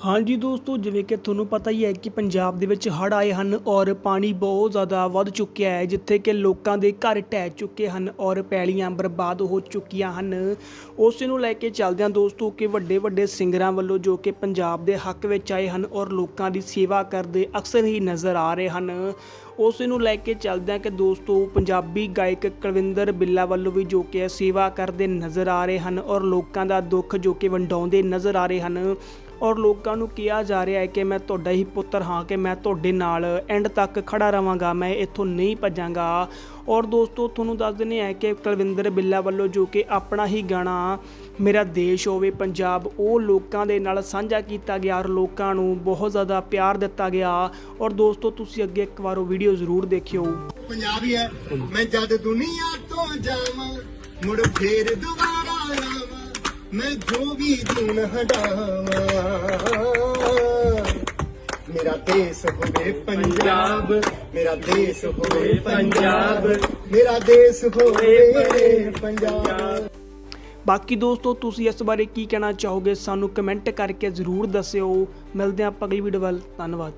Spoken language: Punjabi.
ਹਾਂਜੀ ਦੋਸਤੋ, ਜਿਵੇਂ ਕਿ ਤੁਹਾਨੂੰ ਪਤਾ ਹੀ ਹੈ ਕਿ ਪੰਜਾਬ ਦੇ ਵਿੱਚ ਹੜ੍ਹ ਆਏ ਹਨ ਔਰ ਪਾਣੀ ਬਹੁਤ ਜ਼ਿਆਦਾ ਵੱਧ ਚੁੱਕਿਆ ਹੈ, ਜਿੱਥੇ ਕਿ ਲੋਕਾਂ ਦੇ ਘਰ ਢਹਿ ਚੁੱਕੇ ਹਨ ਔਰ ਪੈਲੀਆਂ ਬਰਬਾਦ ਹੋ ਚੁੱਕੀਆਂ ਹਨ। ਉਸ ਨੂੰ ਲੈ ਕੇ ਚੱਲਦਿਆਂ ਦੋਸਤੋ, ਕਿ ਵੱਡੇ ਵੱਡੇ ਸਿੰਗਰਾਂ ਵੱਲੋਂ ਜੋ ਕਿ ਪੰਜਾਬ ਦੇ ਹੱਕ ਵਿੱਚ ਆਏ ਹਨ ਔਰ ਲੋਕਾਂ ਦੀ ਸੇਵਾ ਕਰਦੇ ਅਕਸਰ ਹੀ ਨਜ਼ਰ ਆ ਰਹੇ ਹਨ। ਉਸੇ ਨੂੰ ਲੈ ਕੇ ਚੱਲਦਿਆਂ ਕਿ ਦੋਸਤੋ, ਪੰਜਾਬੀ ਗਾਇਕ ਕੁਲਵਿੰਦਰ ਬਿੱਲਾ ਵੱਲੋਂ ਵੀ ਜੋ ਕਿ ਸੇਵਾ ਕਰਦੇ ਨਜ਼ਰ ਆ ਰਹੇ ਹਨ ਔਰ ਲੋਕਾਂ ਦਾ ਦੁੱਖ ਜੋ ਕਿ ਵੰਡਾਉਂਦੇ ਨਜ਼ਰ ਆ ਰਹੇ ਹਨ। ਔਰ ਲੋਕਾਂ ਨੂੰ ਕਿਹਾ ਜਾ ਰਿਹਾ ਹੈ ਕਿ ਮੈਂ ਤੁਹਾਡਾ ਹੀ ਪੁੱਤਰ ਹਾਂ, ਕਿ ਮੈਂ ਤੁਹਾਡੇ ਨਾਲ ਐਂਡ ਤੱਕ ਖੜਾ ਰਵਾਂਗਾ ਮੈਂ ਇੱਥੋਂ ਨਹੀਂ ਭੱਜਾਂਗਾ। ਔਰ ਦੋਸਤੋ, ਤੁਹਾਨੂੰ ਦੱਸ ਦਿੰਦੇ ਹਾਂ ਕਿ ਕੁਲਵਿੰਦਰ ਬਿੱਲਾ ਵੱਲੋਂ ਜੋ ਕਿ ਆਪਣਾ ਹੀ ਗਾਣਾ ਮੇਰਾ ਦੇਸ਼ ਹੋਵੇ, ਪੰਜਾਬ, ਉਹ ਲੋਕਾਂ ਦੇ ਨਾਲ ਸਾਂਝਾ ਕੀਤਾ ਗਿਆ ਔਰ ਲੋਕਾਂ ਨੂੰ ਬਹੁਤ ਜ਼ਿਆਦਾ ਪਿਆਰ ਦਿੱਤਾ ਗਿਆ। ਔਰ ਦੋਸਤੋ, ਤੁਸੀਂ ਅੱਗੇ ਇੱਕ ਵਾਰ ਉਹ ਵੀਡੀਓ ਜ਼ਰੂਰ ਦੇਖਿਓ। ਪੰਜਾਬੀ ਹੈ, ਮੈਂ ਜਦ ਦੁਨੀਆ ਤੋਂ ਜਾਵਾਂ, ਮੁੜ ਫੇਰ ਦੁਬਾਰਾ ਆਵਾਂ। ਮੈਂ ਜੋ ਵੀ ਦਿਨ ਹਟਾਵਾਂ। ਮੇਰਾ ਦੇਸ਼ ਹੋਵੇ ਪੰਜਾਬ, ਮੇਰਾ ਦੇਸ਼ ਹੋਵੇ ਪੰਜਾਬ, ਮੇਰਾ ਦੇਸ਼ ਹੋਵੇ ਪੰਜਾਬ। ਬਾਕੀ ਦੋਸਤੋ, ਤੁਸੀਂ ਇਸ ਬਾਰੇ ਕੀ ਕਹਿਣਾ ਚਾਹੋਗੇ? ਸਾਨੂੰ ਕਮੈਂਟ ਕਰਕੇ ਜ਼ਰੂਰ ਦੱਸਿਓ। ਮਿਲਦੇ ਹਾਂ ਆਪਾਂ ਅਗਲੀ ਵੀਡੀਓ ਵੱਲ। ਧੰਨਵਾਦ।